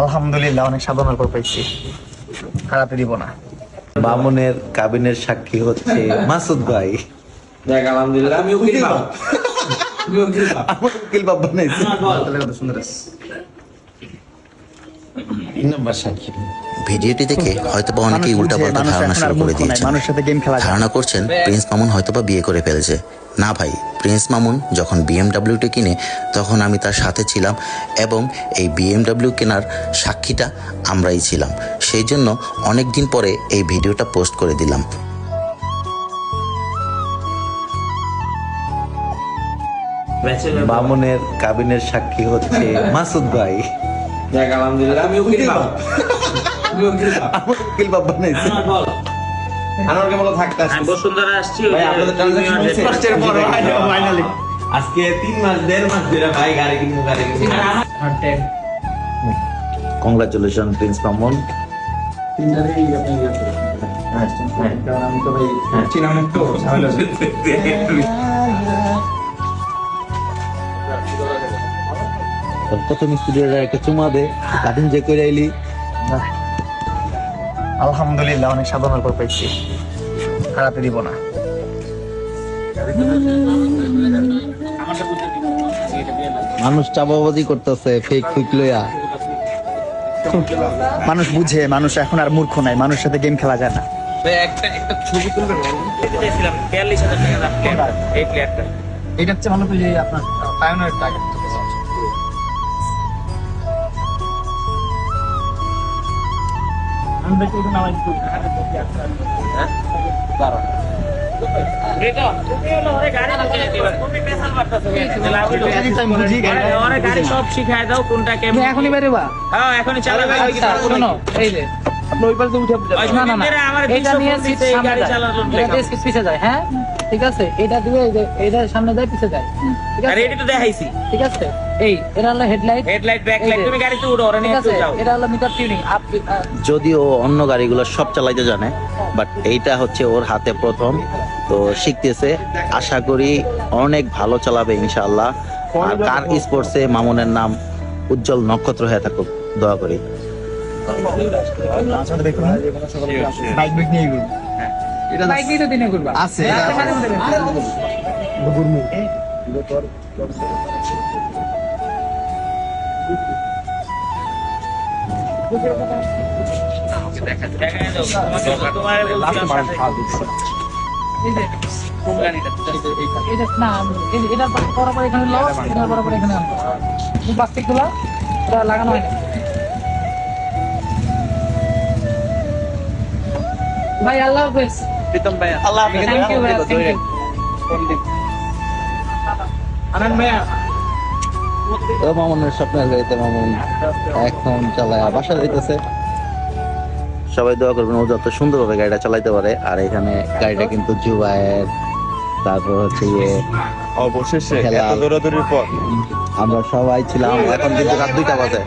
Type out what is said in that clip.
আলহামদুলিল্লাহ অনেক সাধনার পর পাইছি। হারাতে দিব না। মামুনের কাবিনের সাক্ষী হচ্ছে মাসুদ ভাই। দেখ আলহামদুলিল্লাহ আমি উকিল বাবা আমি উকিল বাবা আমার উকিল বাবা বানাইছে। তাহলে কত সুন্দর আছে। তিন নম্বর সাক্ষী। ভিডিওটি দেখে হয়তোবা অনেকেই উল্টাপাল্টা ধারণা শুরু করে দিয়েছেন। ধারণা করছেন প্রিন্স মামুন হয়তোবা বিয়ে করে ফেলেছে। না ভাই প্রিন্স মামুন যখন বিএমডাব্লিউটি কিনে তখন আমি তার সাথে ছিলাম এবং এই বিএমডাব্লিউ কেনার সাক্ষীটা আমরাই ছিলাম। সেই জন্য অনেক দিন পরে এই ভিডিওটা পোস্ট করে দিলাম। মামুনের কাবিনের সাক্ষী হচ্ছে মাসুদ ভাই। আলহামদুলিল্লাহ আমি উকিল বাবা আমি উকিল বাবা আমার উকিল বাবা বানাইছে আনোয়ারকে বলো থাকতে আসতে বসুন্ধরা আসছি ভাই আপনাদের ট্রানজাকশন হয়েছে? কষ্টের পর ফাইনালি আজকে তিন মাস দেড় মাস ধরে ভাই গাড়ি কিনবো গাড়ি কিনবো। কংগ্রাচুলেশন প্রিন্স মামুন প্রথম স্টুডিওটা একটা চুমা দে কাটিং যে করে আইলি আলহামদুলিল্লাহ অনেক সাধনার পর পাইছি। হারাতে দিব না। মানুষ চাপাবাজি করতেছে ফেক ফুক লইয়া। মানুষ বুঝে মানুষ এখন আর মূর্খ নাই মানুষের সাথে গেম খেলা যায় না। দিয়েছিলাম বিয়াল্লিশ হাজার টাকা এই প্লেয়ারটা এটা হচ্ছে ভালো আপনার টার্গেট এখনই বেরোবা। হ্যাঁ এখনই চালাবে। আচ্ছা শোনো এই যে। আপনি ওই পাশে উঠে না না না এটা নিয়ে সিট সামনে গাড়ি যায়। এটা সিট পিছে যায় হ্যাঁ? ঠিক আছে? এটা দিয়ে এটা সামনে যায় পিছে যায়। ঠিক আছে? এটা তো দেখাইছি। ঠিক আছে? এই এটা হলো হেডলাইট। হেডলাইট ব্যাকলাইট তুমি গাড়িতে উঠো ওরা নিয়ে যাও। এটা হলো মিটার টিউনিং। যদিও অন্য গাড়িগুলো সব চালাইতে জানে বাট এইটা হচ্ছে ওর হাতে প্রথম। তো শিখতেছে। আশা করি অনেক ভালো চালাবে ইনশাআল্লাহ। আর কার স্পোর্টসে মামুনের নাম উজ্জ্বল নক্ষত্র হয়ে থাকুক দোয়া করি। আছে এটা বরাবর এখানে লাগানো হয় ভাই আল্লাহ হাফেজ প্রীতম ভাই আল্লাহ হাফেজ। থ্যাংক ইউ ভাই থ্যাংক ইউ আনন্দ ভাইয়া। তো মামুনের স্বপ্নের গাড়িতে মামুন এখন চালায় বাসা যাইতেছে। সবাই দোয়া করবেন ও যত সুন্দরভাবে গাড়িটা চালাইতে পারে আর এখানে গাড়িটা কিন্তু জুবায়ের তারপর হচ্ছে ইয়ে অবশেষে এত দৌড়াদৌড়ির পর। আমরা সবাই ছিলাম এখন কিন্তু রাত দুইটা বাজে।